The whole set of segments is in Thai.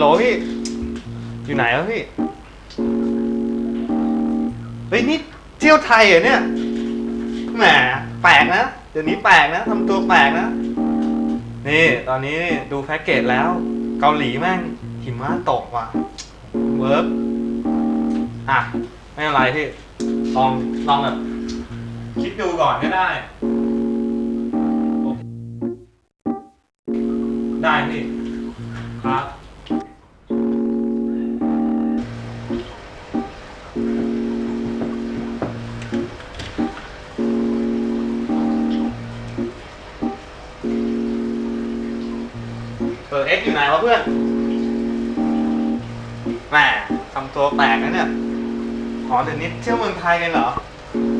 โหลพี่ อยู่ไหนแล้วพี่ เฮ้ยนี่เที่ยวไทยเหรอเนี่ย แหมแปลกนะ เดี๋ยวนี้แปลกนะทำตัวแปลกนะ นี่ตอนนี้ดูแพ็กเกจแล้ว เกาหลีแม่งหิมะตกว่ะ เวิร์กอะ ไม่เป็นไรพี่ ลองลองแบบคิดดูก่อนก็ได้ กอยู่ไหนวะเพื่อนแหมทำตัวแปลกนะเนี่ยหอเดี๋ยวนี้เที่ยวเมืองไทยกันเหรอ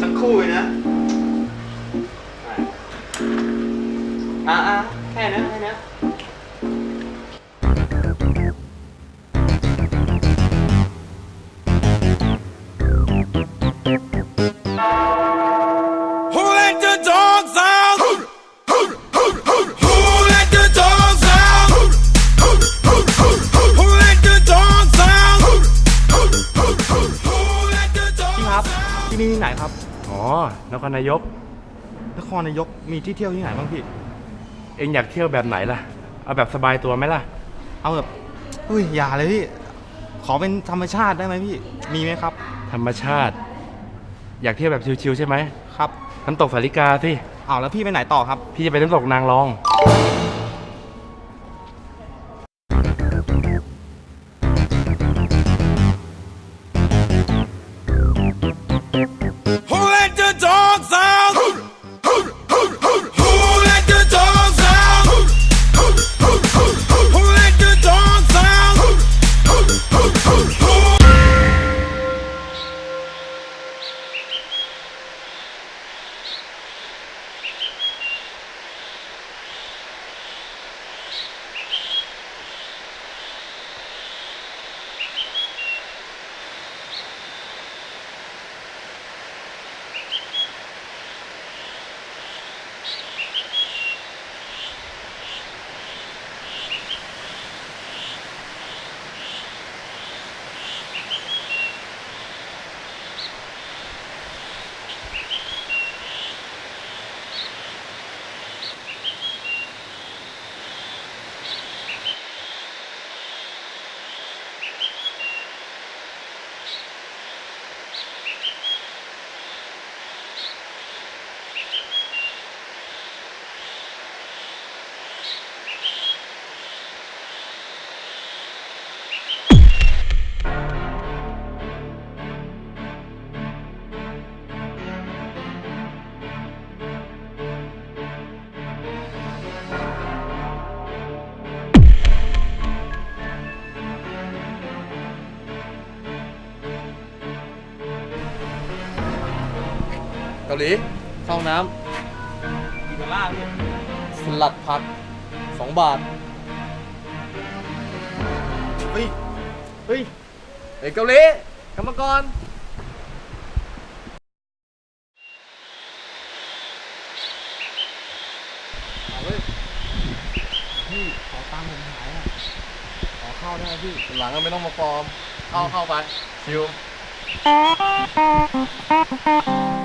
ทั้งคู่เลยนะอะอะแค่นั้นแค่นั้น นครนายก นครนายกมีที่เที่ยวที่ไหนบ้างพี่ เอ็งอยากเที่ยวแบบไหนล่ะ เอาแบบสบายตัวไหมล่ะ เอาแบบเฮ้ยอย่าเลยพี่ ขอเป็นธรรมชาติได้ไหมพี่ มีไหมครับ ธรรมชาติ อยากเที่ยวแบบชิลๆใช่ไหมครับ น้ำตกสาริกาสิอ้าวแล้วพี่ไปไหนต่อครับ พี่จะไปน้ำตกนางรอง กาหลีเข้าห้องน้อีกล่าพี่ำสลัดผักสองบาท เฮ้ย เฮ้ยเฮ้ยเกาหลีกรรมกรพี่ขอตังค์ผมหายอะ ขอเข้าได้ไหมพี่ หลังก็ไม่ต้องมาฟอร์ม เข้าเข้าไป ชิวผู้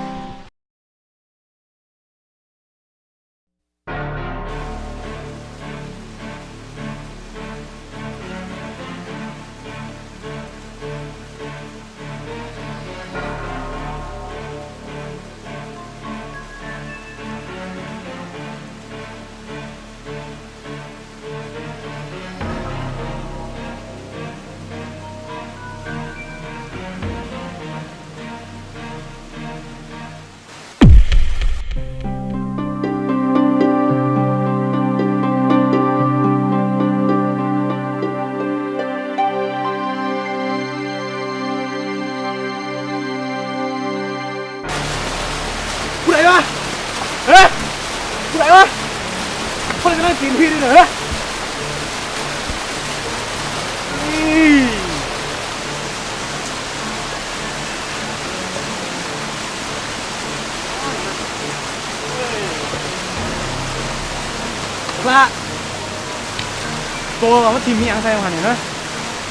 คนกำลังกินพี่ด้วยเหรอนี่พระตัวว่าทีมมีอังไซมาเนี่ยนะ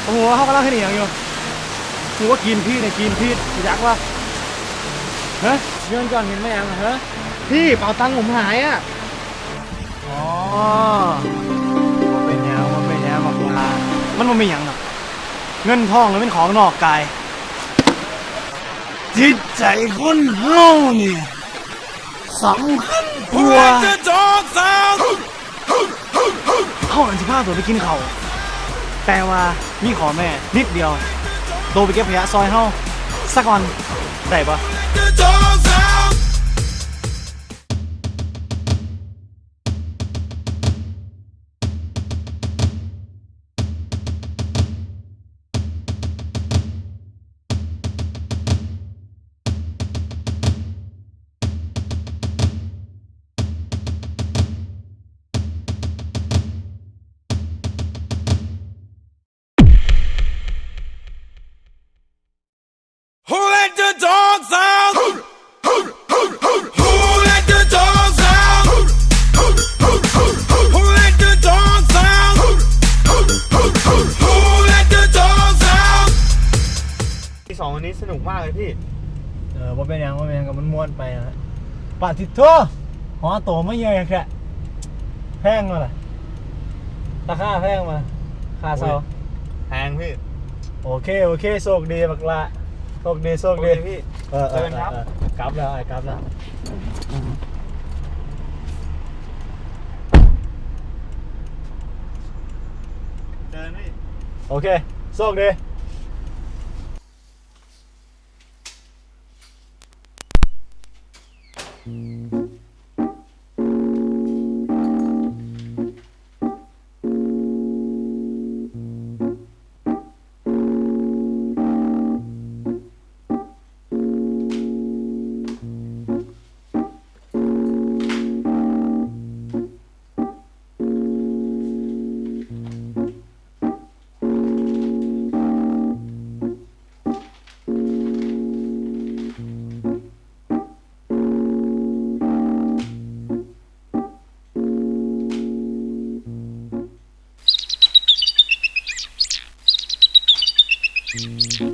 ผมว่าเขากำลังให้หนีอย่างอยู่ผมว่ากินพี่เนี่ยกินพี่ยักษ์วะฮะเงินก่อนเห็นไหมยังฮะพี่เป๋าตังค์ผมหายอะ อ๋อมันเป็นยังมันเป็นยังบอกว่ามันมันเป็นยังหรอกเงินทองมันเป็นของนอกกาย จิตใจคนเฮานี่สำคัญก Who ว่า let the dogs out? เข้าอันสิบห้าตัวไปกินเขาวแต่ว่ามีขอแม่นิดเดียว โตไปเก็บขยะซอยเฮาสักวันได้ปะ The dogs สองวันนี้สนุกมากเลยพี่ เออว่าเป็นหยังว่าเป็นหยังกับมันม้วนไปนะปาติดทั่วหอโตไม่เยอะแค่แพงมาล่ะราคาแพงมาค่าเซาแพงพี่ โอเค โอเคโชคดีบักละโชคดีโชคดีโอเคพี่เออเออเชิญครับเออเออกลับแล้วไอ้กลับแล้วเจอพี่โอเคโชคดี เ Música